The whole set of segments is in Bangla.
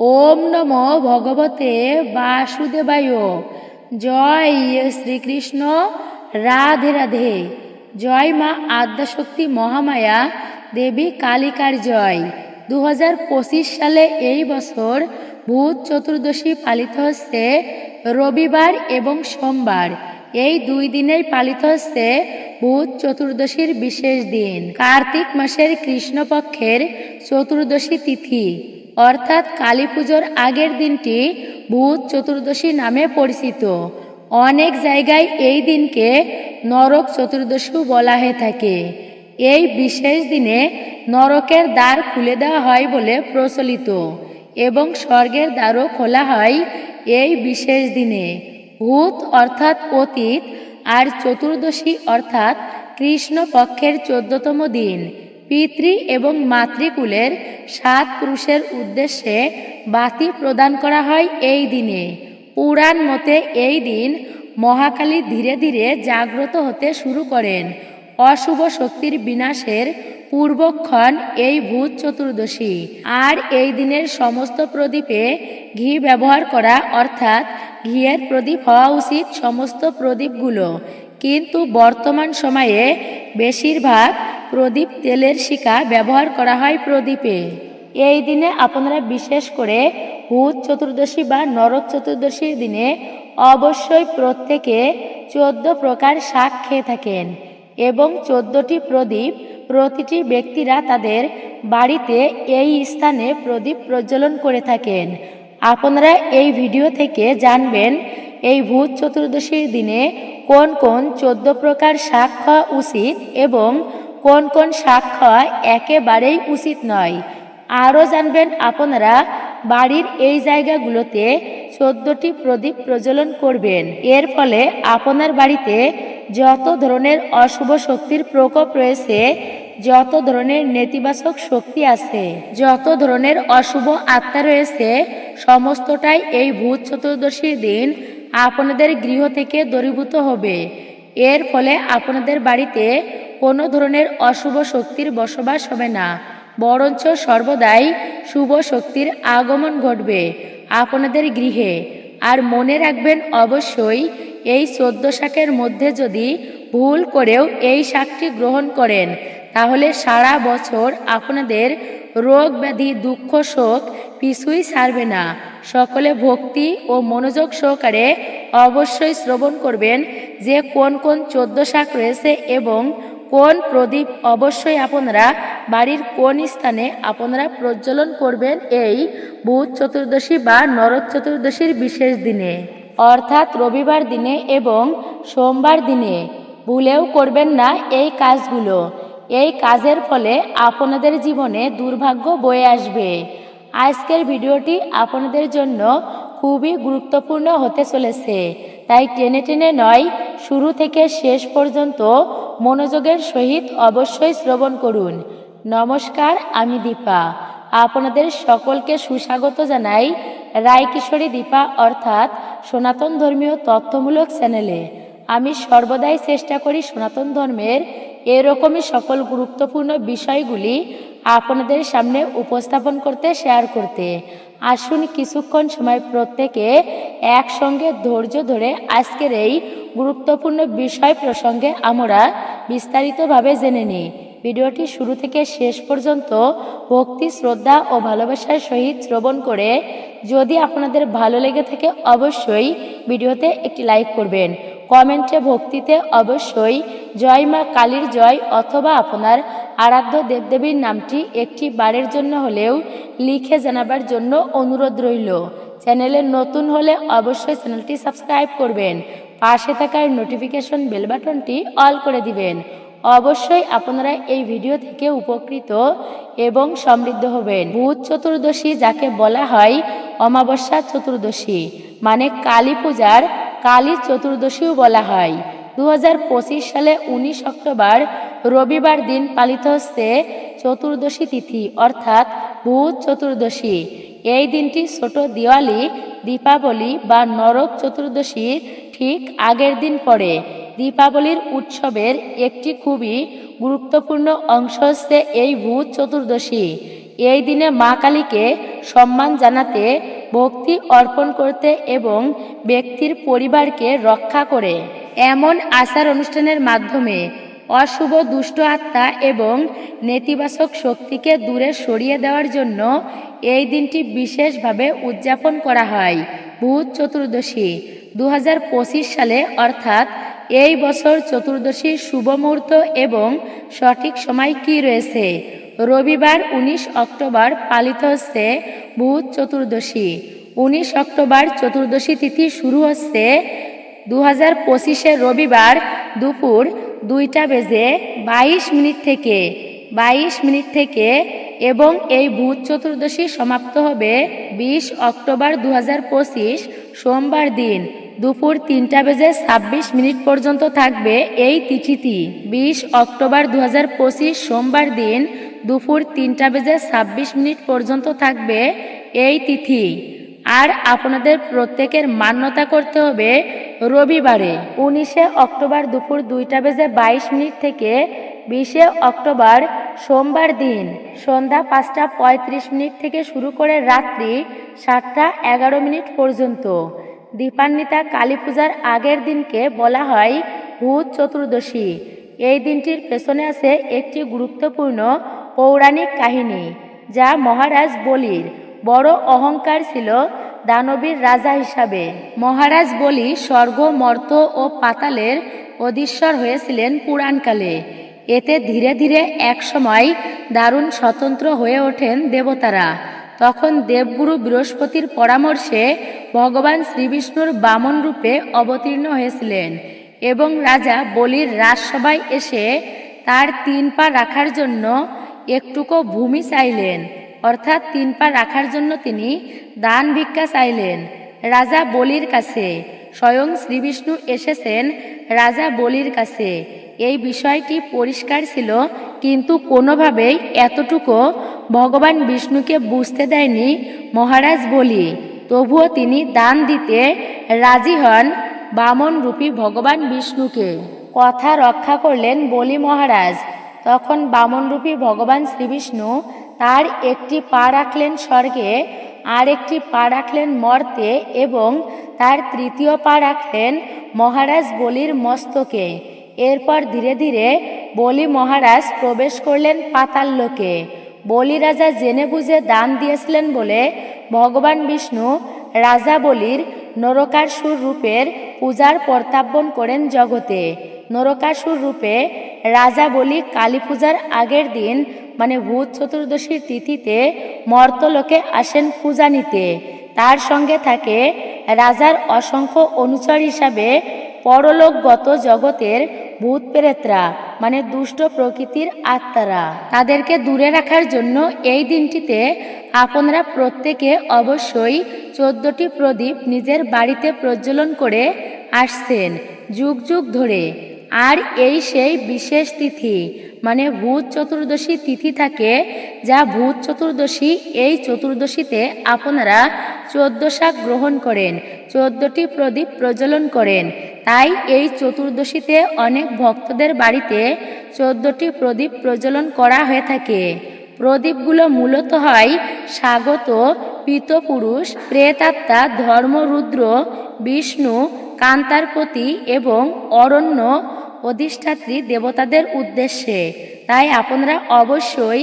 ওম নম ভগবতে বাসুদেবায়। জয় শ্রীকৃষ্ণ, রাধে রাধে। জয় মা আদ্যাশক্তি মহামায়া, দেবী কালিকার জয়। দু হাজার পঁচিশ সালে এই বছর ভূত চতুর্দশী পালিত হচ্ছে রবিবার এবং সোমবার। এই দুই দিনেই পালিত হচ্ছে ভূত চতুর্দশীর বিশেষ দিন। কার্তিক মাসের কৃষ্ণপক্ষের চতুর্দশী তিথি। অর্থাৎ কালী পুজোর আগের দিনটি ভূত চতুর্দশী নামে পরিচিত। অনেক জায়গায় এই দিনকে নরক চতুর্দশীও বলা হয়ে থাকে। এই বিশেষ দিনে নরকের দ্বার খুলে দেওয়া হয় বলে প্রচলিত এবং স্বর্গের দ্বারও খোলা হয় এই বিশেষ দিনে। ভূত অর্থাৎ অতীত আর চতুর্দশী অর্থাৎ কৃষ্ণপক্ষের চোদ্দতম দিন। পিতৃ এবং মাতৃকুলের সাত পুরুষের উদ্দেশ্যে বাতি প্রদান করা হয় এই দিনে। পুরাণ মতে এই দিন মহাকালী ধীরে ধীরে জাগ্রত হতে শুরু করেন। অশুভ শক্তির বিনাশের পূর্বক্ষণ এই ভূত চতুর্দশী। আর এই দিনের সমস্ত প্রদীপে ঘি ব্যবহার করা অর্থাৎ ঘিয়ের প্রদীপ হওয়া উচিত সমস্ত প্রদীপগুলো। কিন্তু বর্তমান সময়ে বেশিরভাগ প্রদীপ তেলের শিকা ব্যবহার করা হয় প্রদীপে। এই দিনে আপনারা বিশেষ করে ভূত চতুর্দশী বা নরক চতুর্দশীর দিনে অবশ্যই প্রত্যেকে চোদ্দ প্রকার শাক খেয়ে থাকেন এবং চোদ্দটি প্রদীপ প্রতিটি ব্যক্তিরা তাদের বাড়িতে এই স্থানে প্রদীপ প্রজ্বলন করে থাকেন। আপনারা এই ভিডিও থেকে জানবেন এই ভূত চতুর্দশীর দিনে কোন কোন চোদ্দ প্রকার শাক খাওয়া উচিত এবং কোন কোন শাক খাওয়া একেবারেই উচিত নয়। আরও জানবেন আপনারা বাড়ির এই জায়গাগুলোতে চোদ্দটি প্রদীপ প্রজ্বলন করবেন। এর ফলে আপনার বাড়িতে যত ধরনের অশুভ শক্তির প্রকোপ রয়েছে, যত ধরনের নেতিবাচক শক্তি আছে, যত ধরনের অশুভ আত্মা রয়েছে, সমস্তটাই এই ভূত চতুর্দশীর দিন আপনাদের গৃহ থেকে দূরীভূত হবে। এর ফলে আপনাদের বাড়িতে কোনো ধরনের অশুভ শক্তির বসবাস হবে না। বরঞ্চ সর্বদাই শুভ শক্তির আগমন ঘটবে আপনাদের গৃহে। আর মনে রাখবেন অবশ্যই, এই চোদ্দ শাকের মধ্যে যদি ভুল করেও এই শাকটি গ্রহণ করেন, তাহলে সারা বছর আপনাদের রোগ ব্যাধি, দুঃখ, শোক পিছুই ছাড়বে না। সকলে ভক্তি ও মনোযোগ সহকারে অবশ্যই শ্রবণ করবেন যে কোন কোন চোদ্দ শাক রয়েছে এবং কোন প্রদীপ অবশ্যই আপনারা বাড়ির কোন স্থানে আপনারা প্রজ্বলন করবেন এই বুধ চতুর্দশী বা নরক চতুর্দশীর বিশেষ দিনে? অর্থাৎ রবিবার দিনে এবং সোমবার দিনে। ভুলেও করবেন না এই কাজগুলো। এই কাজের ফলে আপনাদের জীবনে দুর্ভাগ্য বয়ে আসবে। আজকের ভিডিওটি আপনাদের জন্য খুবই গুরুত্বপূর্ণ হতে চলেছে। তাই টেনে টেনে নয়, শুরু থেকে শেষ পর্যন্ত মনোযোগের সহিত অবশ্যই শ্রবণ করুন। নমস্কার, আমি দীপা। আপনাদের সকলকে সুস্বাগত জানাই রায়কিশোরী দীপা অর্থাৎ সনাতন ধর্মীয় তথ্যমূলক চ্যানেলে। আমি সর্বদাই চেষ্টা করি সনাতন ধর্মের এরকমই সকল গুরুত্বপূর্ণ বিষয়গুলি আপনাদের সামনে উপস্থাপন করতে শেয়ার করতে। আসুন কিছুক্ষণ সময় প্রত্যেকে একসঙ্গে ধৈর্য ধরে আজকের এই গুরুত্বপূর্ণ বিষয় প্রসঙ্গে আমরা বিস্তারিতভাবে জেনে নিই। ভিডিওটি শুরু থেকে শেষ পর্যন্ত ভক্তি, শ্রদ্ধা ও ভালোবাসার সহিত শ্রবণ করে যদি আপনাদের ভালো লেগে থাকে, অবশ্যই ভিডিওতে একটি লাইক করবেন। কমেন্টে ভক্তিতে অবশ্যই জয় মা কালীর জয় অথবা আপনার আরাধ্য দেবদেবীর নামটি একটি বারের জন্য হলেও লিখে জানাবার জন্য অনুরোধ রইল। চ্যানেলে নতুন হলে অবশ্যই চ্যানেলটি সাবস্ক্রাইব করবেন। পাশে থাকার নোটিফিকেশন বেল বাটনটি অল করে দিবেন। অবশ্যই আপনারা এই ভিডিও থেকে উপকৃত এবং সমৃদ্ধ হবেন। ভূত চতুর্দশী যাকে বলা হয় অমাবস্যা চতুর্দশী মানে কালী পূজার কালী চতুর্দশীও বলা হয়। দু হাজার পঁচিশ সালে উনিশ অক্টোবর, রবিবার দিন পালিত হচ্ছে চতুর্দশী তিথি, অর্থাৎ ভূত চতুর্দশী। এই দিনটি ছোট দিওয়ালি, দীপাবলি বা নরক চতুর্দশীর ঠিক আগের দিন পড়ে। দীপাবলির উৎসবের একটি খুবই গুরুত্বপূর্ণ অংশ হচ্ছে এই ভূত চতুর্দশী। এই দিনে মা কালীকে সম্মান জানাতে ভক্তি অর্পণ করতে এবং ব্যক্তির পরিবারকে রক্ষা করে। এমন আচার অনুষ্ঠানের মাধ্যমে অশুভ দুষ্ট আত্মা এবং নেতিবাচক শক্তিকে দূরে সরিয়ে দেওয়ার জন্য এই দিনটি বিশেষভাবে উদযাপন করা হয়। ভূত চতুর্দশী দু হাজার পঁচিশ সালে অর্থাৎ এই বছর চতুর্দশীর শুভ মুহূর্ত এবং সঠিক সময় কি রয়েছে? রবিবার ১৯ অক্টোবর পালিত হচ্ছে ভূত চতুর্দশী। ১৯ অক্টোবর চতুর্দশী তিথি শুরু হচ্ছে দু হাজার রবিবার দুপুর দুইটা বেজে বাইশ মিনিট থেকে। বাইশ মিনিট থেকে এবং এই ভূত চতুর্দশী সমাপ্ত হবে বিশ অক্টোবর দু হাজার পঁচিশ, সোমবার দিন। দুপুর তিনটা বেজে ছাব্বিশ মিনিট পর্যন্ত থাকবে এই তিথিটি। বিশ অক্টোবর দু হাজার পঁচিশ, সোমবার দিন দুপুর তিনটা বেজে ছাব্বিশ মিনিট পর্যন্ত থাকবে এই তিথি। আর আপনাদের প্রত্যেকের মান্যতা করতে হবে রবিবারে, উনিশে অক্টোবর দুপুর দুইটা বেজে বাইশ মিনিট থেকে বিশে অক্টোবর সোমবার দিন, সন্ধ্যা পাঁচটা পঁয়ত্রিশ মিনিট থেকে শুরু করে রাত্রি সাতটা এগারো মিনিট পর্যন্ত। দীপান্বিতা কালী পূজার আগের দিনকে বলা হয় ভূত চতুর্দশী। এই দিনটির পেছনে আছে একটি গুরুত্বপূর্ণ পৌরাণিক কাহিনী, যা মহারাজ বলির বড় অহংকার ছিল দানবীর রাজা হিসাবে। মহারাজ বলি স্বর্গ, মর্ত ও পাতালের অধীশ্বর হয়েছিলেন পুরাণকালে। এতে ধীরে ধীরে একসময় দারুণ স্বতন্ত্র হয়ে ওঠেন দেবতারা। তখন দেবগুরু বৃহস্পতির পরামর্শে ভগবান শ্রীবিষ্ণুর বামন রূপে অবতীর্ণ হয়েছিলেন এবং রাজা বলির রাজসভায় এসে তার তিন পা রাখার জন্য একটুকু ভূমি চাইলেন। অর্থাৎ তিন পা রাখার জন্য তিনি দান ভিক্ষা চাইলেন। রাজা বলির কাছে, স্বয়ং শ্রীবিষ্ণু এসেছেন রাজা বলির কাছে। এই বিষয়টি পরিষ্কার ছিল, কিন্তু কোনোভাবেই এতটুকু ভগবান বিষ্ণুকে বুঝতে দেয়নি মহারাজ বলি। তবুও তিনি দান দিতে রাজি হন বামন রূপী ভগবান বিষ্ণুকে। কথা রক্ষা করলেন বলি মহারাজ। তখন বামনরূপী ভগবান শ্রীবিষ্ণু তার একটি পা রাখলেন স্বর্গে, আর একটি পা রাখলেন মর্তে এবং তার তৃতীয় পা রাখলেন মহারাজ বলির মস্তকে। এরপর ধীরে ধীরে বলি মহারাজ প্রবেশ করলেন পাতাল লোকে। বলি রাজা জেনে বুঝে দান দিয়েছিলেন বলে ভগবান বিষ্ণু রাজা বলির নরকাসুর রূপের পূজার প্রত্যাবন করেন জগতে। নরকাসুর রূপে রাজা বলি কালী পূজার আগের দিন মানে ভূত চতুর্দশীর তিথিতে মর্তলোকে আসেন পূজা নিতে। তার সঙ্গে থাকে রাজার অসংখ্য অনুচর হিসাবে পরলোকগত জগতের ভূত প্রেতরা মানে দুষ্ট প্রকৃতির আত্মারা। তাদেরকে দূরে রাখার জন্য এই দিনটিতে আপনারা প্রত্যেকে অবশ্যই চোদ্দটি প্রদীপ নিজের বাড়িতে প্রজ্বলন করে আসছেন, যুগ যুগ ধরে। আর এই সেই বিশেষ তিথি মানে ভূত চতুর্দশী তিথি থাকে, যা ভূত চতুর্দশী এই চতুর্দশীতে আপনারা চোদ্দ শাক গ্রহণ করেন, চোদ্দটি প্রদীপ প্রজ্বলন করেন। তাই এই চতুর্দশীতে অনেক ভক্তদের বাড়িতে চোদ্দটি প্রদীপ প্রজ্বলন করা হয়ে থাকে। প্রদীপগুলো মূলত হয় স্বাগত, পিতপুরুষ, প্রেতাত্মা, ধর্মরুদ্র, বিষ্ণু, কান্তারপতি এবং অরণ্য অধিষ্ঠাত্রী দেবতাদের উদ্দেশ্যে। তাই আপনারা অবশ্যই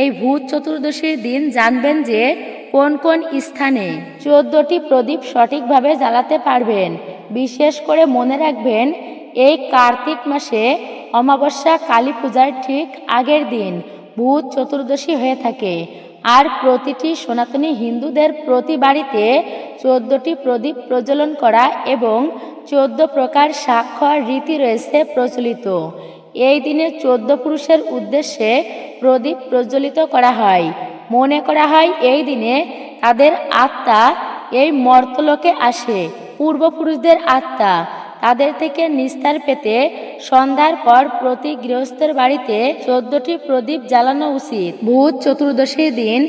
এই ভূত চতুর্দশীর দিন জানবেন যে কোন কোন স্থানে চোদ্দটি প্রদীপ সঠিকভাবে জ্বালাতে পারবেন। বিশেষ করে মনে রাখবেন, এই কার্তিক মাসে অমাবস্যা কালী পূজার ঠিক আগের দিন ভূত চতুর্দশী হয়ে থাকে। আর প্রতিটি সনাতনী হিন্দুদের প্রতি বাড়িতে চোদ্দটি প্রদীপ প্রজ্বলন করা এবং চোদ্দ প্রকার স্বাক্ষর রীতি রয়েছে প্রচলিত। এই দিনে চোদ্দ পুরুষের উদ্দেশ্যে প্রদীপ প্রজ্বলিত করা হয়। মনে করা হয় এই দিনে তাদের আত্মা এই মর্তলোকে আসে। পূর্বপুরুষদের আত্মা তাদের থেকে নিস্তার পেতে সন্ধ্যার পর প্রতি গৃহস্থের বাড়িতে চোদ্দটি প্রদীপ জ্বালানো উচিত। ভূত চতুর্দশীর দিন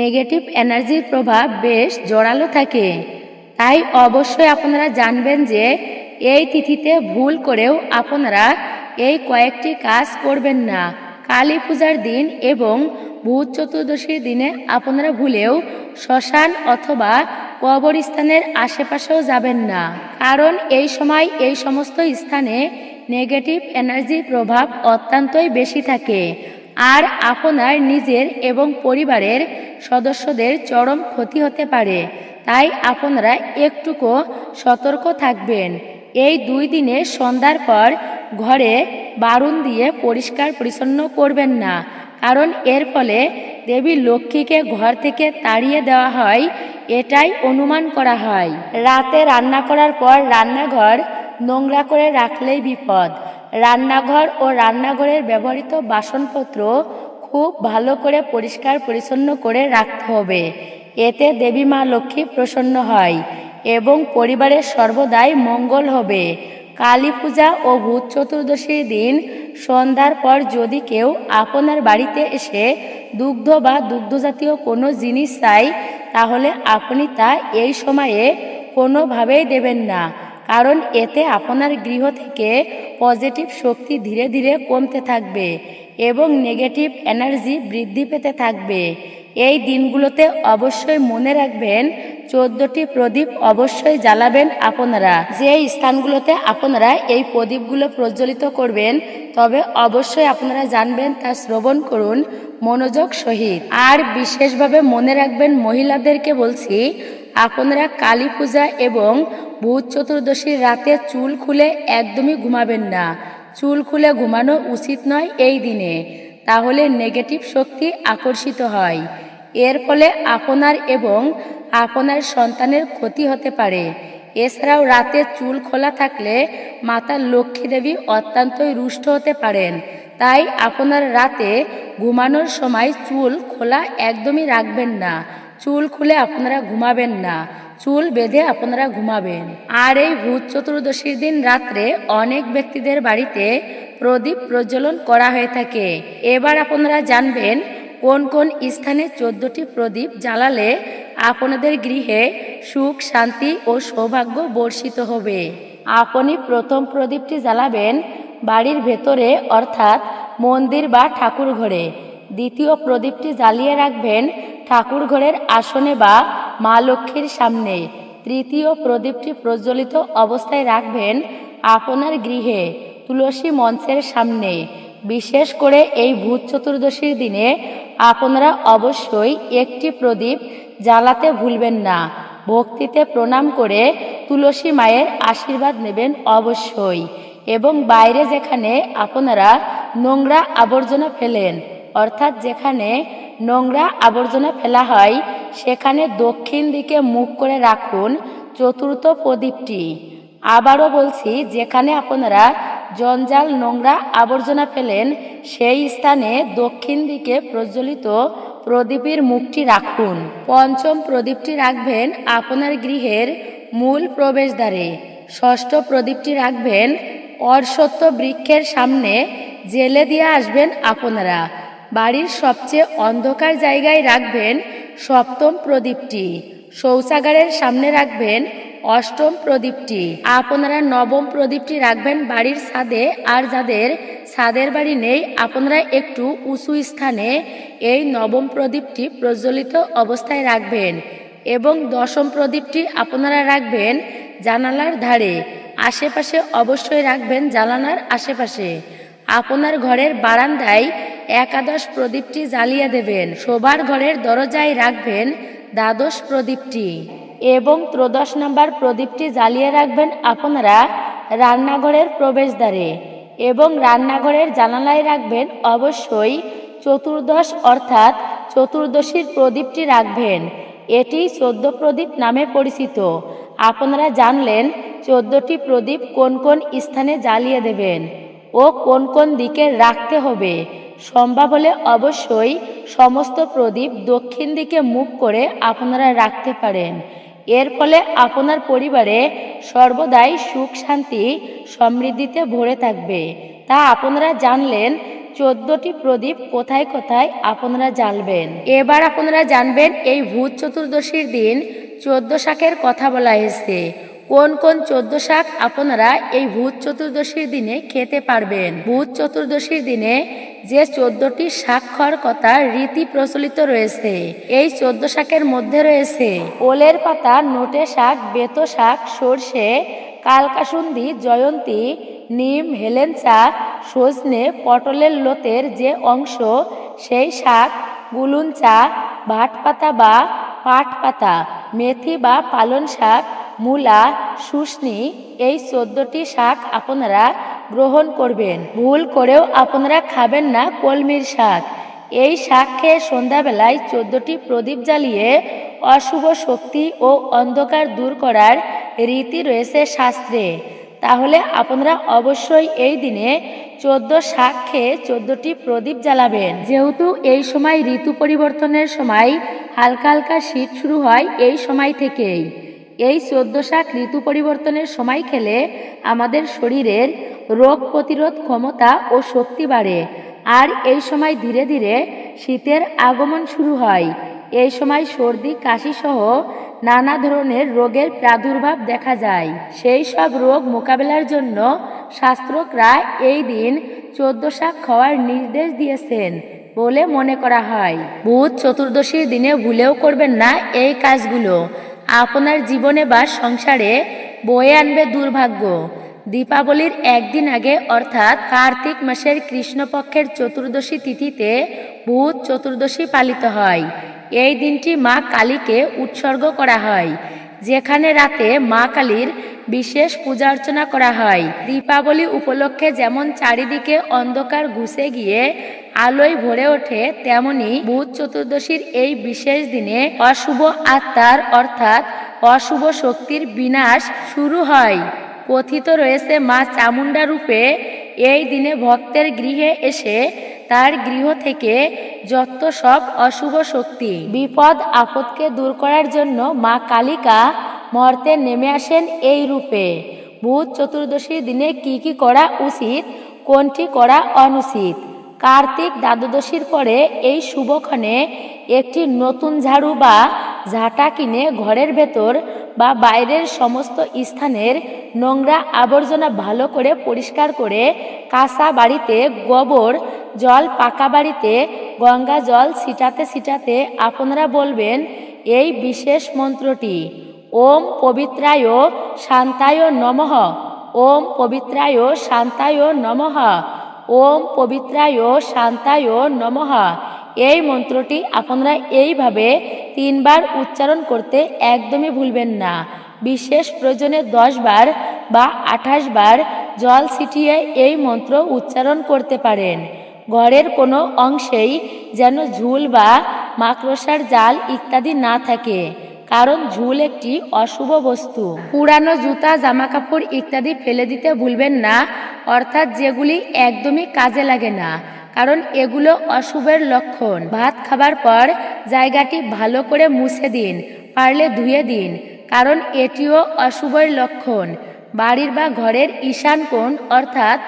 নেগেটিভ এনার্জির প্রভাব বেশ জোরালো থাকে। তাই অবশ্যই আপনারা জানবেন যে এই তিথিতে ভুল করেও আপনারা এই কয়েকটি কাজ করবেন না। কালী পূজার দিন এবং ভূত চতুর্দশীর দিনে আপনারা ভুলেও শ্মশান অথবা কবরস্থানের আশেপাশেও যাবেন না। কারণ এই সময় এই সমস্ত স্থানে নেগেটিভ এনার্জির প্রভাব অত্যন্তই বেশি থাকে। আর আপনার নিজের এবং পরিবারের সদস্যদের চরম ক্ষতি হতে পারে। তাই আপনারা একটুকু সতর্ক থাকবেন। এই দুই দিনে সন্ধ্যার পর ঘরে বারুন দিয়ে পরিষ্কার পরিচ্ছন্ন করবেন না, কারণ এর ফলে দেবী লক্ষ্মীকে ঘর থেকে তাড়িয়ে দেওয়া হয়, এটাই অনুমান করা হয়। রাতে রান্না করার পর রান্নাঘর নোংরা করে রাখলেই বিপদ। রান্নাঘর ও রান্নাঘরের ব্যবহৃত বাসনপত্র খুব ভালো করে পরিষ্কার পরিচ্ছন্ন করে রাখতে হবে। এতে দেবী মা লক্ষ্মী প্রসন্ন হয় এবং পরিবারের সর্বদাই মঙ্গল হবে। কালী পূজা ও ভূত চতুর্দশীর দিন সন্ধ্যার পর যদি কেউ আপনার বাড়িতে এসে দুগ্ধ বা দুগ্ধজাতীয় কোনো জিনিস চাই তাহলে আপনি তা এই সময়ে কোনোভাবেই দেবেন না, কারণ এতে আপনার গৃহ থেকে পজিটিভ শক্তি ধীরে ধীরে কমতে থাকবে এবং নেগেটিভ এনার্জি বৃদ্ধি পেতে থাকবে। এই দিনগুলোতে অবশ্যই মনে রাখবেন, চোদ্দটি প্রদীপ অবশ্যই জ্বালাবেন আপনারা। যে স্থানগুলোতে আপনারা এই প্রদীপগুলো প্রজ্বলিত করবেন, তবে অবশ্যই আপনারা জানবেন তা শ্রবণ করুন, মনোযোগ সহিত। আর বিশেষভাবে মনে রাখবেন, মহিলাদেরকে বলছি, আপনারা কালী পূজা এবং ভূত চতুর্দশীর রাতে চুল খুলে একদমই ঘুমাবেন না। চুল খুলে ঘুমানো উচিত নয় এই দিনে। তাহলে নেগেটিভ শক্তি আকর্ষিত হয়। এর ফলে আপনার এবং আপনার সন্তানের ক্ষতি হতে পারে। এছাড়াও রাতে চুল খোলা থাকলে মাতা লক্ষ্মী দেবী অত্যন্তই রুষ্ট হতে পারেন। তাই আপনার রাতে ঘুমানোর সময় চুল খোলা একদমই রাখবেন না। চুল খুলে আপনারা ঘুমাবেন না। চুল বেঁধে আপনারা ঘুমাবেন। আর এই ভূত চতুর্দশীর দিন রাত্রে অনেক ব্যক্তিদের বাড়িতে প্রদীপ প্রজ্বলন করা হয়ে থাকে। এবার আপনারা জানবেন কোন কোন স্থানে চোদ্দটি প্রদীপ জ্বালালে আপনাদের গৃহে সুখ, শান্তি ও সৌভাগ্য বর্ষিত হবে? আপনি প্রথম প্রদীপটি জ্বালাবেন বাড়ির ভেতরে, অর্থাৎ মন্দির বা ঠাকুর ঘরে। দ্বিতীয় প্রদীপটি জ্বালিয়ে রাখবেন ঠাকুর ঘরের আসনে বা মা লক্ষ্মীর সামনে। তৃতীয় প্রদীপটি প্রজ্বলিত অবস্থায় রাখবেন আপনার গৃহে, তুলসী মঞ্চের সামনে। বিশেষ করে এই ভূত চতুর্দশীর দিনে আপনারা অবশ্যই একটি প্রদীপ জ্বালাতে ভুলবেন না। ভক্তিতে প্রণাম করে তুলসী মায়ের আশীর্বাদ নেবেন অবশ্যই। এবং বাইরে যেখানে আপনারা নোংরা আবর্জনা ফেলেন, অর্থাৎ যেখানে নোংরা আবর্জনা ফেলা হয়, সেখানে দক্ষিণ দিকে মুখ করে রাখুন চতুর্থ প্রদীপটি। আবারও বলছি, যেখানে আপনারা জঞ্জাল নোংরা আবর্জনা ফেলেন, সেই স্থানে দক্ষিণ দিকে প্রজ্বলিত প্রদীপের মুখটি রাখুন। পঞ্চম প্রদীপটি রাখবেন আপনার গৃহের মূল প্রবেশদ্বারে। ষষ্ঠ প্রদীপটি রাখবেন অর্শত্ব বৃক্ষের সামনে, জেলে দিয়ে আসবেন আপনারা। বাড়ির সবচেয়ে অন্ধকার জায়গায় রাখবেন সপ্তম প্রদীপটি। শৌচাগারের সামনে রাখবেন অষ্টম প্রদীপটি। আপনারা নবম প্রদীপটি রাখবেন বাড়ির ছাদে, আর যাদের ছাদের বাড়ি নেই, আপনারা একটু উঁচু স্থানে এই নবম প্রদীপটি প্রজ্বলিত অবস্থায় রাখবেন এবং দশম প্রদীপটি আপনারা রাখবেন জানালার ধারে। আশেপাশে অবশ্যই রাখবেন জানালার আশেপাশে। আপনার ঘরের বারান্দায় একাদশ প্রদীপটি জ্বালিয়ে দেবেন। শোবার ঘরের দরজায় রাখবেন দ্বাদশ প্রদীপটি। এবং ত্রয়োদশ নম্বর প্রদীপটি জ্বালিয়ে রাখবেন আপনারা রান্নাঘরের প্রবেশদ্বারে এবং রান্নাঘরের জানালায় রাখবেন অবশ্যই চতুর্দশ অর্থাৎ চতুর্দশীর প্রদীপটি রাখবেন। এটি চোদ্দ প্রদীপ নামে পরিচিত। আপনারা জানলেন চোদ্দটি প্রদীপ কোন কোন স্থানে জ্বালিয়ে দেবেন ও কোন কোন দিকে রাখতে হবে। সম্ভব হলে অবশ্যই সমস্ত প্রদীপ দক্ষিণ দিকে মুখ করে আপনারা রাখতে পারেন। এর ফলে আপনার পরিবারে সর্বদাই সুখ, শান্তি সমৃদ্ধিতে ভরে থাকবে। তা আপনারা জানলেন, চোদ্দটি প্রদীপ কোথায় কোথায় আপনারা জানবেন? এবার আপনারা জানবেন, এই ভূত চতুর্দশীর দিন চোদ্দ শাকের কথা বলা হয়েছে। কোন কোন চোদ্দ শাক আপনারা এই ভূত চতুর্দশীর দিনে খেতে পারবেন? ভূত চতুর্দশীর দিনে যে চোদ্দটি স্বাক্ষর কথা রীতি প্রচলিত রয়েছে, এই চোদ্দ শাকের মধ্যে রয়েছে ওলের পাতা, নোটে শাক, বেতো শাক, সর্ষে, কালকাসুন্দি, জয়ন্তী, নিম হেলেঞ্চা সজনে, পটলের লোতের যে অংশ, সেই শাক, গুলুন গুলুঞ্চা ভাটপাতা বা পাট পাতা মেথি বা পালন শাক মূলা শুষ্নি এই চোদ্দটি শাক আপনারা গ্রহণ করবেন। ভুল করেও আপনারা খাবেন না কলমির শাক। এই শাক খেয়ে সন্ধ্যাবেলায় চোদ্দটি প্রদীপ জ্বালিয়ে অশুভ শক্তি ও অন্ধকার দূর করার রীতি রয়েছে শাস্ত্রে। তাহলে আপনারা অবশ্যই এই দিনে চোদ্দ শাক খেয়ে চোদ্দটি প্রদীপ জ্বালাবেন। যেহেতু এই সময় ঋতু পরিবর্তনের সময় হালকা হালকা শীত শুরু হয় এই সময় থেকেই। এই চোদ্দ শাক ঋতু পরিবর্তনের সময় খেলে আমাদের শরীরের রোগ প্রতিরোধ ক্ষমতা ও শক্তি বাড়ে। আর এই সময় ধীরে ধীরে শীতের আগমন শুরু হয়। এই সময় সর্দি কাশি সহ নানা ধরনের রোগের প্রাদুর্ভাব দেখা যায়। সেই সব রোগ মোকাবেলার জন্য শাস্ত্রকরা এই দিন চোদ্দ শাক খাওয়ার নির্দেশ দিয়েছেন বলে মনে করা হয়। ভূত চতুর্দশীর দিনে ভুলেও করবেন না এই কাজগুলো। আপনার জীবনে বা সংসারে বয়ে আনবে দুর্ভাগ্য। দীপাবলির একদিন আগে, অর্থাৎ কার্তিক মাসের কৃষ্ণপক্ষের চতুর্দশী তিথিতে ভূত চতুর্দশী পালিত হয়। এই দিনটি মা কালীকে উৎসর্গ করা হয়, যেখানে রাতে মা কালীর বিশেষ পূজা অর্চনা করা হয়। দীপাবলি উপলক্ষে যেমন চারিদিকে অন্ধকার ঘুষে গিয়ে আলোয় ভরে ওঠে, তেমনি বুধ চতুর্দশীর এই বিশেষ দিনে অশুভ আত্মার অর্থাৎ অশুভ শক্তির বিনাশ শুরু হয়। কথিত রয়েছে, মা চামুন্ডা রূপে এই দিনে ভক্তের গৃহে এসে তার গৃহ থেকে যত সব অশুভ শক্তি, বিপদ আপদকে দূর করার জন্য মা কালিকা মর্তে নেমে আসেন এই রূপে। ভূত চতুর্দশীর দিনে কি কি করা উচিত, কোনটি করা অনুচিত? কার্তিক দ্বাদশীর পরে এই শুভক্ষণে একটি নতুন ঝাড়ু বা ঝাঁটা কিনে ঘরের ভেতর বা বাইরের সমস্ত স্থানের নোংরা আবর্জনা ভালো করে পরিষ্কার করে কাঁচা বাড়িতে গোবর, জল পাকা বাড়িতে গঙ্গা জল ছিটাতে ছিটাতে আপনারা বলবেন, এই বিশেষ মন্ত্রটি। ওম পবিত্রায় শান্তায় নমঃ। ওম পবিত্রায় শান্তায় নমঃ। ওম পবিত্রায় শান্তায় নমঃ। এই মন্ত্রটি আপনারা এইভাবে তিনবার উচ্চারণ করতে একদমই ভুলবেন না। বিশেষ প্রয়োজনে দশ বার বা আঠাশ বার জল ছিটিয়ে এই মন্ত্র উচ্চারণ করতে পারেন। ঘরের কোনো অংশেই যেন ঝুল বা মাকড়সার জাল ইত্যাদি না থাকে। কারণ ঝুল একটি অশুভ বস্তু। পুরানো জুতা জামা কাপড় ইত্যাদি ফেলে দিতে ভুলবেন না, অর্থাৎ যেগুলি একদমই কাজে লাগে না, কারণ এগুলো অশুভের লক্ষণ। ভাত খাবার পর জায়গাটি ভালো করে মুছে দিন, পারলে ধুয়ে দিন, কারণ এটিও অশুভের লক্ষণ। বাড়ির বা ঘরের ঈশান কোণ, অর্থাৎ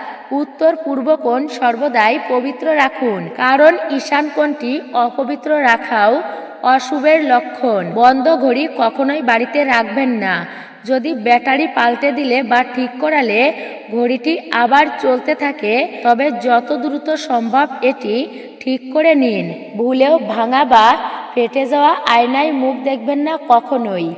উত্তর পূর্ব কোণ সর্বদাই পবিত্র রাখুন, কারণ ঈশান কোণটি অপবিত্র রাখাও অশুভের লক্ষণ। বন্ধ ঘড়ি কখনোই বাড়িতে রাখবেন না। যদি ব্যাটারি পাল্টে দিলে বা ঠিক করালে ঘড়িটি আবার চলতে থাকে, তবে যত দ্রুত সম্ভব এটি ঠিক করে নিন। ভুলেও ভাঙা বা ফেটে যাওয়া আয়নায় মুখ দেখবেন না কখনোই।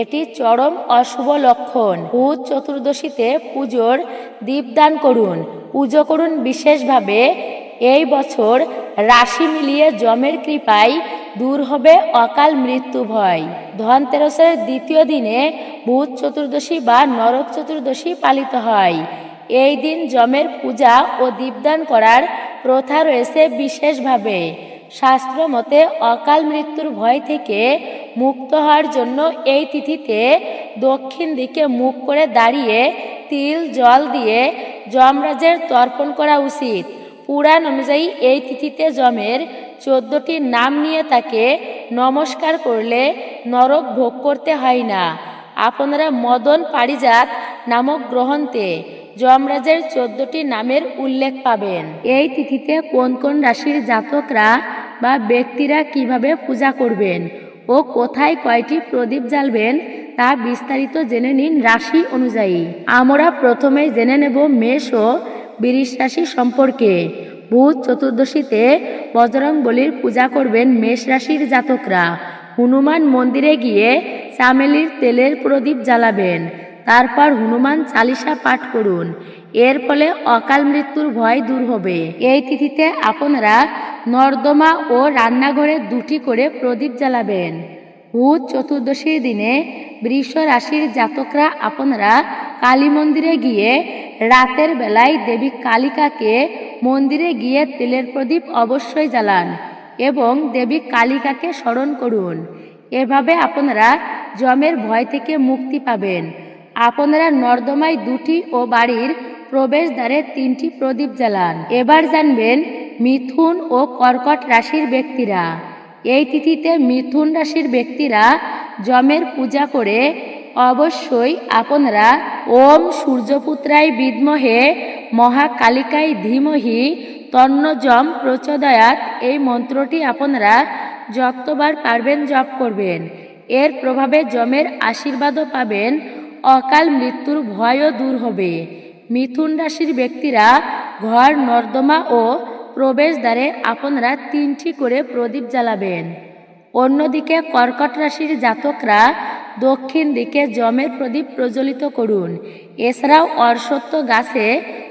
এটি চরম অশুভ লক্ষণ। ভূত চতুর্দশীতে পুজোর দীপদান করুন। পুজো করুন বিশেষভাবে। এই বছর রাশি মিলিয়ে জমের কৃপায় দূর হবে অকাল মৃত্যু ভয়। ধনতেরসের দ্বিতীয় দিনে ভূত চতুর্দশী বা নরক চতুর্দশী পালিত হয়। এই দিন জমের পূজা ও দীপদান করার প্রথা রয়েছে বিশেষভাবে। শাস্ত্র মতে অকাল মৃত্যুর ভয় থেকে মুক্ত হওয়ার জন্য এই তিথিতে দক্ষিণ দিকে মুখ করে দাঁড়িয়ে তিল, জল দিয়ে যমরাজের তর্পণ করা উচিত। পুরাণ অনুযায়ী এই তিথিতে যমের চোদ্দটি নাম নিয়ে তাকে নমস্কার করলে নরক ভোগ করতে হয় না। আপনারা মদন পারিজাত নামক গ্রহন্তে যমরাজের চোদ্দটি নামের উল্লেখ পাবেন। এই তিথিতে কোন কোন রাশির জাতকরা বা ব্যক্তিরা কীভাবে পূজা করবেন ও কোথায় কয়টি প্রদীপ জ্বালবেন তা বিস্তারিত জেনে নিন রাশি অনুযায়ী। আমরা প্রথমে জেনে নেব মেষ ও বৃষ রাশি সম্পর্কে। বুধ চতুর্দশীতে বজরং বলির পূজা করবেন মেষ রাশির জাতকরা। হনুমান মন্দিরে গিয়ে চামেলির তেলের প্রদীপ জ্বালাবেন। তারপর হনুমান চালিসা পাঠ করুন। এর ফলে অকাল মৃত্যুর ভয় দূর হবে। এই তিথিতে আপনারা নর্দমা ও রান্নাঘরে দুটি করে প্রদীপ জ্বালাবেন। ভূত চতুর্দশীর দিনে বৃষ রাশির জাতকরা আপনারা কালী মন্দিরে গিয়ে রাতের বেলায় দেবী কালিকাকে মন্দিরে গিয়ে তেলের প্রদীপ অবশ্যই জ্বালান এবং দেবী কালিকাকে স্মরণ করুন। এভাবে আপনারা জমের ভয় থেকে মুক্তি পাবেন। আপনারা নর্দমায় দুটি ও বাড়ির প্রবেশদ্বারে তিনটি প্রদীপ জ্বালান। এবার জানবেন মিথুন ও কর্কট রাশির ব্যক্তিরা। এই তিথিতে মিথুন রাশির ব্যক্তিরা জমের পূজা করে অবশ্যই আপনারা ওম সূর্যপুত্রায় বিদ্মহে মহাকালিকায় ধীমহি তন্নজম প্রচোদয়াত এই মন্ত্রটি আপনারা যতবার পারবেন জপ করবেন। এর প্রভাবে জমের আশীর্বাদও পাবেন, অকাল মৃত্যুর ভয়ও দূর হবে। মিথুন রাশির ব্যক্তিরা ঘর, নর্দমা ও প্রবেশদ্বারে আপনারা তিনটি করে প্রদীপ জ্বালাবেন। অন্যদিকে কর্কট রাশির জাতকরা দক্ষিণ দিকে জমের প্রদীপ প্রজ্বলিত করুন। এছাড়াও অর্শত্ব গাছে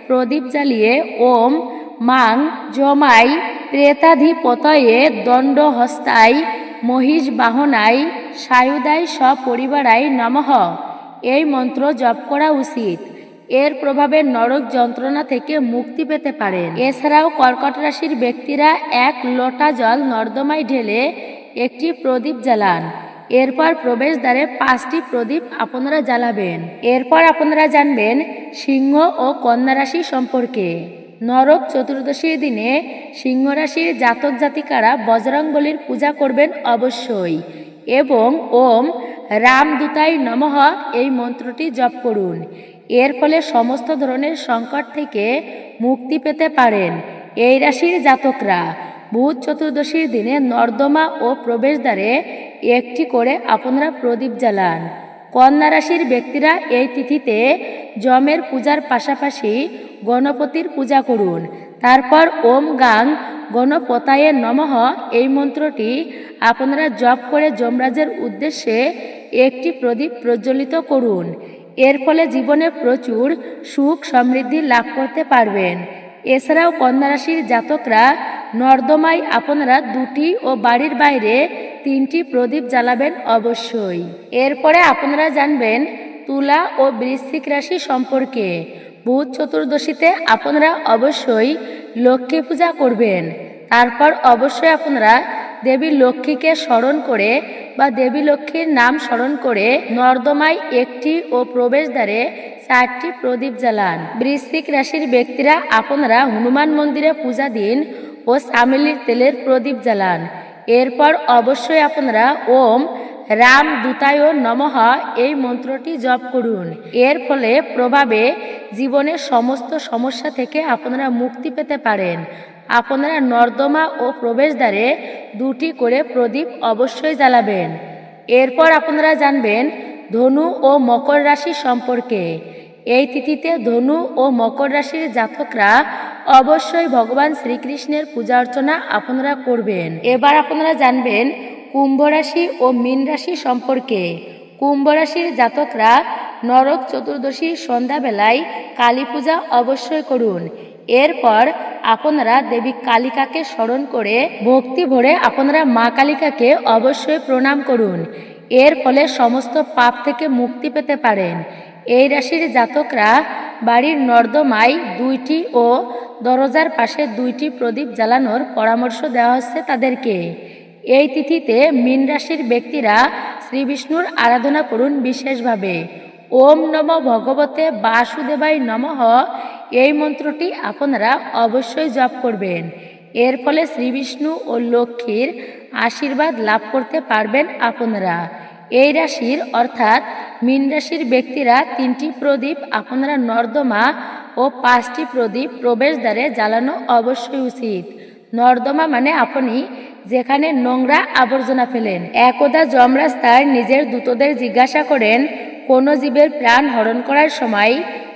প্রদীপ জ্বালিয়ে ওম, মাং জমাই প্রেতাধিপতয়ে দণ্ড হস্তায় মহিষ বাহনায়, সায়ুদায় সপরিবারায় নমঃ। এই মন্ত্র জপ করা উচিত। এর প্রভাবে নরক যন্ত্রণা থেকে মুক্তি পেতে পারেন। এছাড়াও কর্কট রাশির ব্যক্তিরা এক লোটা জল নর্দমায় ঢেলে একটি প্রদীপ জ্বালান। এরপর প্রবেশদ্বারে পাঁচটি প্রদীপ আপনারা জ্বালাবেন। এরপর আপনারা জানবেন সিংহ ও কন্যা রাশি সম্পর্কে। নরক চতুর্দশীর দিনে সিংহ রাশির জাতক জাতিকারা বজরংবলীর পূজা করবেন অবশ্যই এবং ওম রামদূতাই নমঃ এই মন্ত্রটি জপ করুন। এর ফলে সমস্ত ধরনের সংকট থেকে মুক্তি পেতে পারেন। এই রাশির জাতকরা ভূত চতুর্দশীর দিনে নর্দমা ও প্রবেশদ্বারে একটি করে আপনারা প্রদীপ জ্বালান। কন্যা রাশির ব্যক্তিরা এই তিথিতে জমের পূজার পাশাপাশি গণপতির পূজা করুন। তারপর ওম গাং গণপতায়ে নমঃ এই মন্ত্রটি আপনারা জপ করে যমরাজের উদ্দেশ্যে একটি প্রদীপ প্রজ্বলিত করুন। এর ফলে জীবনে প্রচুর সুখ সমৃদ্ধি লাভ করতে পারবেন। এছাড়াও কন্যা রাশির জাতকরা নর্দমায় আপনারা দুটি ও বাড়ির বাইরে তিনটি প্রদীপ জ্বালাবেন অবশ্যই। এরপরে আপনারা জানবেন তুলা ও বৃশ্চিক রাশি সম্পর্কে। বুধ চতুর্দশীতে আপনারা অবশ্যই লক্ষ্মী পূজা করবেন। তারপর অবশ্যই আপনারা দেবী লক্ষ্মীকে স্মরণ করে বা দেবী লক্ষ্মীর নাম স্মরণ করে নর্দমায় একটি ও প্রবেশদ্বারে চারটি প্রদীপ জ্বালান। বৃশ্চিক রাশির ব্যক্তিরা আপনারা হনুমান মন্দিরে পূজা দিন ও সামিলির তেলের প্রদীপ জ্বালান। এরপর অবশ্যই আপনারা ওম রাম দূতায় নমঃ এই মন্ত্রটি জপ করুন। এর ফলে প্রভাবে জীবনের সমস্ত সমস্যা থেকে আপনারা মুক্তি পেতে পারেন। আপনারা নর্দমা ও প্রবেশদ্বারে দুটি করে প্রদীপ অবশ্যই জ্বালাবেন। এরপর আপনারা জানবেন ধনু ও মকর রাশি সম্পর্কে। এই তিথিতে ধনু ও মকর রাশির জাতকরা অবশ্যই ভগবান শ্রীকৃষ্ণের পূজা অর্চনা আপনারা করবেন। এবার আপনারা জানবেন কুম্ভ রাশি ও মীন রাশি সম্পর্কে। কুম্ভ রাশির জাতকরা নরক চতুর্দশীর সন্ধ্যাবেলায় কালী পূজা অবশ্যই করুন। এরপর আপনারা দেবী কালিকাকে স্মরণ করে ভক্তি ভরে আপনারা মা কালিকাকে অবশ্যই প্রণাম করুন। এর ফলে সমস্ত পাপ থেকে মুক্তি পেতে পারেন। এই রাশির জাতকরা বাড়ির নর্দমায় দুইটি ও দরজার পাশে দুইটি প্রদীপ জ্বালানোর পরামর্শ দেওয়া হচ্ছে তাদেরকে। এই তিথিতে মীন রাশির ব্যক্তিরা শ্রী বিষ্ণুর আরাধনা করুন বিশেষভাবে। ওম নম ভগবতে বাসুদেবাই নমঃ। এই মন্ত্রটি আপনারা অবশ্যই জপ করবেন। এর ফলে শ্রীবিষ্ণু ও লক্ষ্মীর আশীর্বাদ লাভ করতে পারবেন আপনারা। এই রাশির অর্থাৎ মীন রাশির ব্যক্তিরা তিনটি প্রদীপ আপনারা নর্দমা ও পাঁচটি প্রদীপ প্রবেশদ্বারে জ্বালানো অবশ্যই উচিত। নর্দমা মানে আপনি যেখানে নোংরা আবর্জনা ফেলেন। একদা যমরাজ নিজের দূতদের জিজ্ঞাসা করেন কোনো জীবের প্রাণ হরণ করার সময়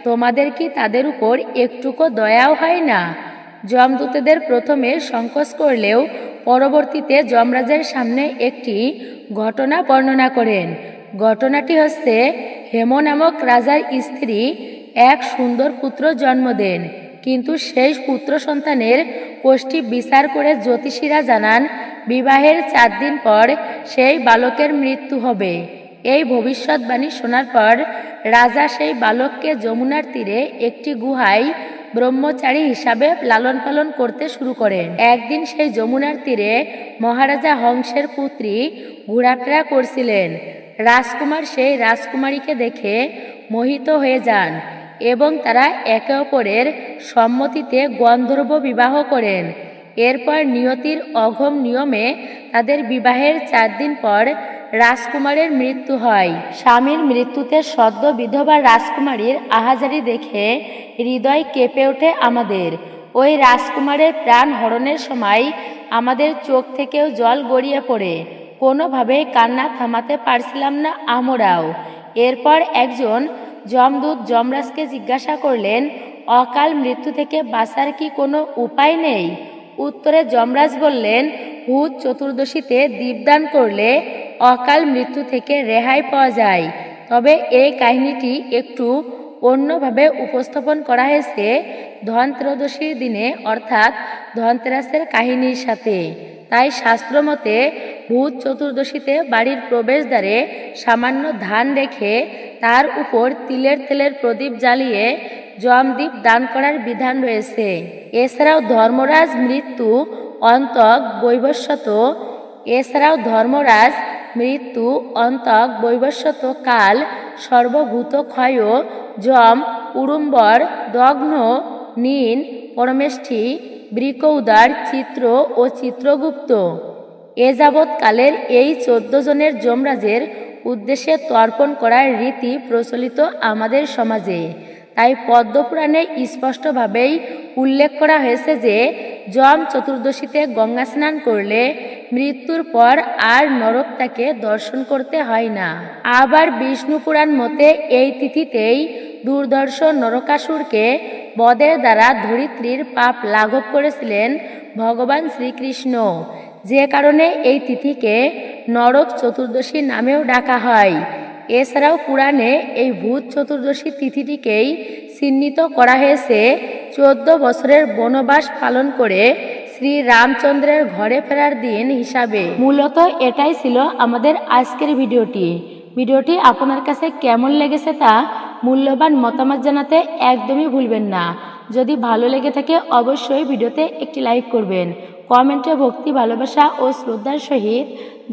তোমাদের কি তাদের উপর একটুকু দয়াও হয় না? যমদূতদের প্রথমে সংকোচ করলেও পরবর্তীতে যমরাজের সামনে একটি ঘটনা বর্ণনা করেন। ঘটনাটি হচ্ছে হেম নামক রাজার স্ত্রী এক সুন্দর পুত্র জন্ম দেন, কিন্তু সেই পুত্র সন্তানের কোষ্ঠী বিচার করে জ্যোতিষীরা জানান, বিবাহের চার দিন পর সেই বালকের মৃত্যু হবে। এই ভবিষ্যৎবাণী শোনার পর রাজা সেই বালককে যমুনার তীরে একটি গুহায় ব্রহ্মচারী হিসাবে লালন পালন করতে শুরু করেন একদিন সেই যমুনার তীরে মহারাজা হংসের পুত্রী ঘোরাফেরা করছিলেন। রাজকুমার সেই রাজকুমারীকে দেখে মোহিত হয়ে যান এবং তারা একে অপরের সম্মতিতে গন্ধর্ব বিবাহ করেন। এরপর নিয়তির অঘম নিয়মে তাদের বিবাহের চার দিন পর রাজকুমারের মৃত্যু হয়। স্বামীর মৃত্যুতে সদ্য বিধবা রাজকুমারীর আহাজারি দেখে হৃদয় কেঁপে ওঠে আমাদের। ওই রাজকুমারের প্রাণ হরণের সময় আমাদের চোখ থেকেও জল গড়িয়ে পড়ে। কোনোভাবেই কান্না থামাতে পারছিলাম না আমরাও। এরপর একজন যমদূত যমরাজকে জিজ্ঞাসা করলেন, অকাল মৃত্যু থেকে বাঁচার কি কোনো উপায় নেই? উত্তরে যমরাজ বললেন হুদ চতুর্দশীতে দীপদান করলে অকাল মৃত্যু থেকে রেহাই পাওয়া যায়। তবে এই কাহিনীটি একটু অন্যভাবে উপস্থাপন করা হয়েছে ধনত্রয়োদশীর দিনে, অর্থাৎ ধনতেরাসের কাহিনীর সাথে। তাই শাস্ত্রমতে ভূত চতুর্দশীতে বাড়ির প্রবেশদ্বারে সামান্য ধান রেখে তার উপর তিলের তেলের প্রদীপ জ্বালিয়ে জমদীপ দান করার বিধান রয়েছে। এছাড়াও ধর্মরাজ মৃত্যু অন্তক বৈবস্বত এছাড়াও ধর্মরাজ মৃত্যু অন্তক বৈবস্বত কাল সর্বভূত ক্ষয় যম উড়ুম্বর দগ্ন, নীন, পরমেষ্ঠী বৃকৌদার চিত্র ও চিত্রগুপ্ত। এ যাবৎকালের এই চোদ্দ জনের যমরাজের উদ্দেশ্যে তর্পণ করার রীতি প্রচলিত আমাদের সমাজে। তাই পদ্মপুরাণে স্পষ্টভাবেই উল্লেখ করা হয়েছে যে, যম চতুর্দশীতে গঙ্গা স্নান করলে মৃত্যুর পর আর নরক তাকে দর্শন করতে হয় না। আবার বিষ্ণু পুরাণ মতে এই তিথিতেই দুর্ধর্ষ নরকাসুরকে বদের দ্বারা ধরিত্রীর পাপ লাঘব করেছিলেন ভগবান শ্রীকৃষ্ণ। যে কারণে এই তিথিকে নরক চতুর্দশী নামেও ডাকা হয়। এছাড়াও পুরাণে এই ভূত চতুর্দশী তিথিটিকেই চিহ্নিত করা হয়েছে। চোদ্দ বছরের বনবাস পালন করে শ্রী রামচন্দ্রের ঘরে ফেরার দিন হিসাবে। মূলত এটাই ছিল আমাদের আজকের ভিডিওটি। ভিডিওটি আপনার কাছে কেমন লেগেছে তা মূল্যবান মতামত জানাতে একদমই ভুলবেন না। যদি ভালো লেগে থাকে, অবশ্যই ভিডিওতে একটি লাইক করবেন। কমেন্টে ভক্তি, ভালোবাসা ও শ্রদ্ধার সহিত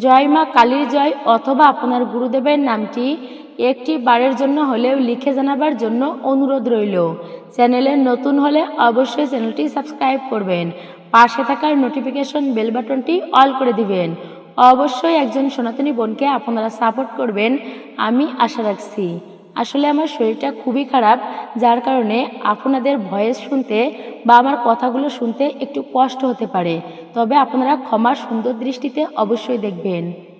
জয় মা কালীর জয় অথবা আপনার গুরুদেবের নামটি একটি বারের জন্য হলেও লিখে জানাবার জন্য অনুরোধ রইল। চ্যানেলে নতুন হলে অবশ্যই চ্যানেলটি সাবস্ক্রাইব করবেন। পাশে থাকার নোটিফিকেশন বেল বাটনটি অল করে দিবেন। অবশ্যই একজন সনাতনী বোনকে আপনারা সাপোর্ট করবেন, আমি আশা রাখছি। আসলে আমার শরীরটা খুবই খারাপ, যার কারণে আপনাদের ভয়েস শুনতে বা আমার কথাগুলো শুনতে একটু কষ্ট হতে পারে। তবে আপনারা ক্ষমার সুন্দর দৃষ্টিতে অবশ্যই দেখবেন।